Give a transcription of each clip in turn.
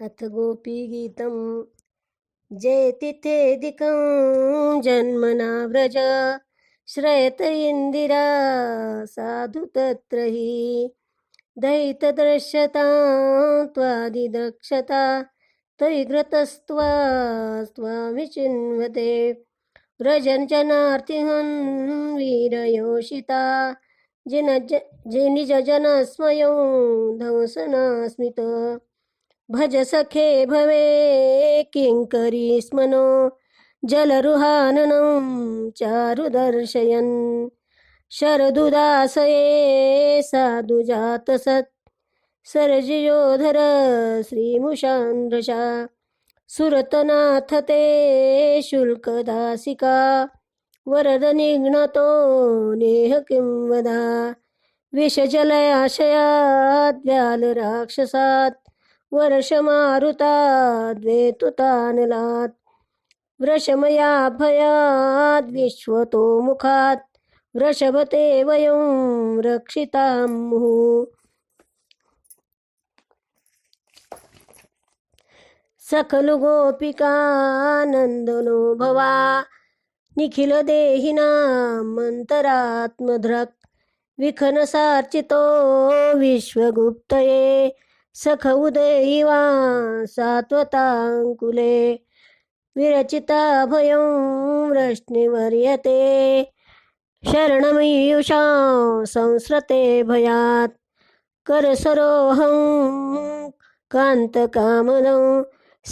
अथ गोपीगीतं जयतिथेदिकं जन्मना व्रज। श्रयत इन्दिरा साधु तत्र हि। दयितदृश्यता त्वादिदक्षता तैघ्रतस्त्वा स्वामि चिन्वते व्रजनजनार्तिहन् वीरयोषिता। जिन जिनिजनस्मयो ध्वंसनास्मित। भज सखे भवे किङ्करी स्मनो जलरुहाननं चारुदर्शयन् शरदुदासये साधुजातसत् सरजियोधर श्रीमुषान्द्रशा सुरतनाथ ते शुल्कदासिका वरद निघ्नतो नेह किं वदा? विषजलयाशयात् व्यालराक्षसात् वर्षमारुताद्वेतुतानलात्। वृषमया भयाद् विश्वतो मुखात्। वृषभते वयं रक्षितां मुहुः। सकलु गोपिकानन्दनो भवा। निखिलदेहिनामन्तरात्मधृक्। विखनसार्चितो विश्वगुप्तये। सख उदयिवा सात्वताङ्कुले विरचिता भयं वृष्णिवर्यते शरणमीयुषा संस्रते भयात्। करसरोहं कान्तकामदं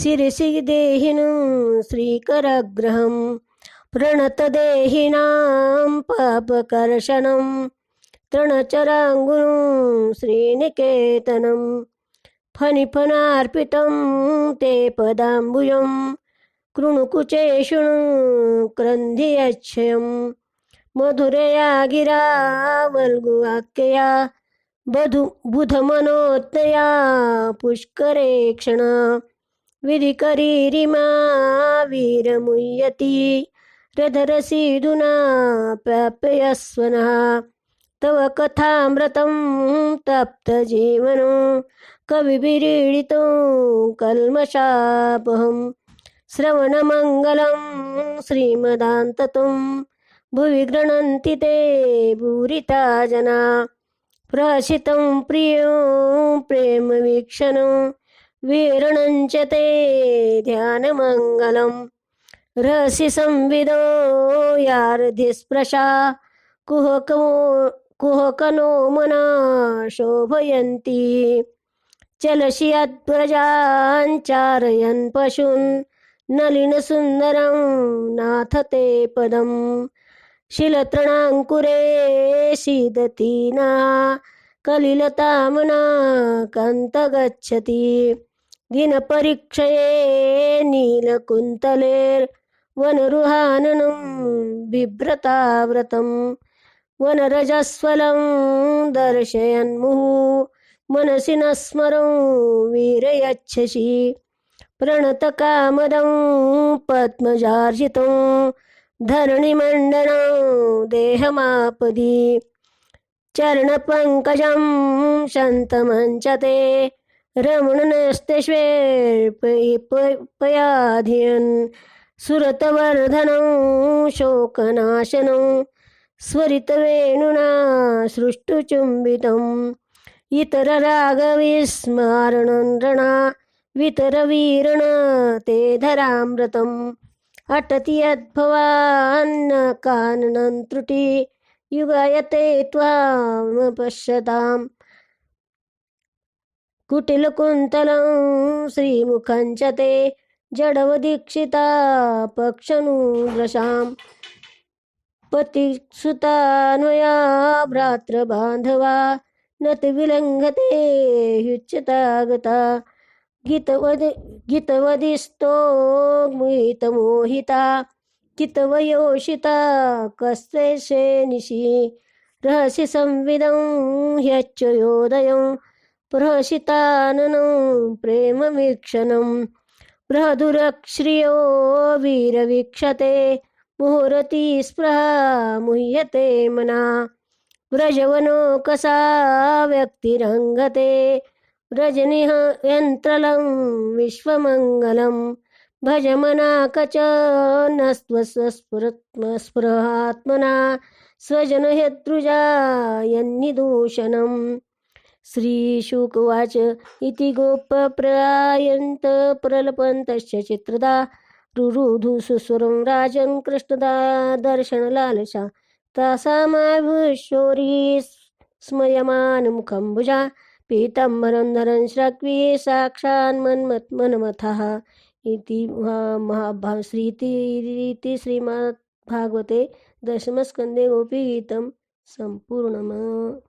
शिरसिदेहिनं श्रीकरग्रहं प्रणतदेहिनां पापकर्षणं तृणचराङ्गुरुं श्रीनिकेतनम् फनिफनार्पितं ते पदाम्बुजं कृणुकुचे शृणु क्रन्धियच्छयं मधुरया गिरा वल्गुवाक्यया बधु बुधमनोत्तया पुष्करे क्षणा। विधिकरीरिमा वीरमुय्यति रधरसीदुना प्राप्यस्वनः। तव कथामृतं तप्तजीवनो कविभिरीडितं कल्मषापहं श्रवणमङ्गलं श्रीमदान्ततं भुवि गृह्णन्ति ते भूरिता जना प्रहसितं प्रियो प्रेमवीक्षणं वीरणञ्च ते ध्यानमङ्गलं रहसि संविदो यारधिस्पृशा कुहकमो कुहकनो मना शोभयंती चलशियात प्रजांचारयन यद्व्रजाञ्चारयन् नलिन नलिनसुन्दरं नाथ ते पदम्. शिलतृणाङ्कुरे सीदति न कलिलतामना कंत गच्छती दिनपरीक्षये नीलकुन्तलेर्वनरुहाननं बिभ्रताव्रतं वनरजस्वलं दर्शयन्मुः मनसि न स्मरं वीरयच्छसि प्रणतकामदं पद्मजार्जितं धरणिमण्डनं देहमापदि चरणपङ्कजं शन्तमञ्चते रमणनस्ते श्वेर्पयाधियन् सुरतवर्धनं शोकनाशनं स्वरितवेणुना सृष्टुचुम्बितम् इतररागविस्मारणं रणा वितरवीरण ते धरामृतम् अटति यद्भवान्न काननं त्रुटि युगायते त्वामपश्यताम्। कुटिलकुन्तलं श्रीमुखं च ते जडवदीक्षिता पक्षनुदृशाम् पतिसुतान्वया भ्रातृबान्धवा न तु विलङ्घते ह्युच्यतागता। गीतवदि गीतवदिस्तो मोहिता कितवयोषिता कस्त्वेषे निशि रहसि संविदं ह्यच्चयोदयं प्रहसिताननं प्रेमवीक्षणं। बृहदुरक्ष्रियो वीरवीक्षते मुहूर्ती स्पृहा मुह्यते मना. व्रजवनो कसा व्यक्तिरङ्गते रजनिः यन्त्रलं विश्वमङ्गलं मना कच स्पृहात्मना. स्वजनहृद्रुजायन्निदूषणम् श्रीशुकवाच इति गोपप्रयायन्त प्रलपन्तश्च चित्रदा. रुरुधु सुस्वरं राजन् कृष्णदा दर्शनलालसा तासामाभुशौरी स्मयमानमुखम्बुजा भुजा शक्वी धरन् श्रक्वी मनमथः। इति महाभा श्रीति श्रीमद्भागवते दशमस्कन्धे गोपीगीतं सम्पूर्णम्।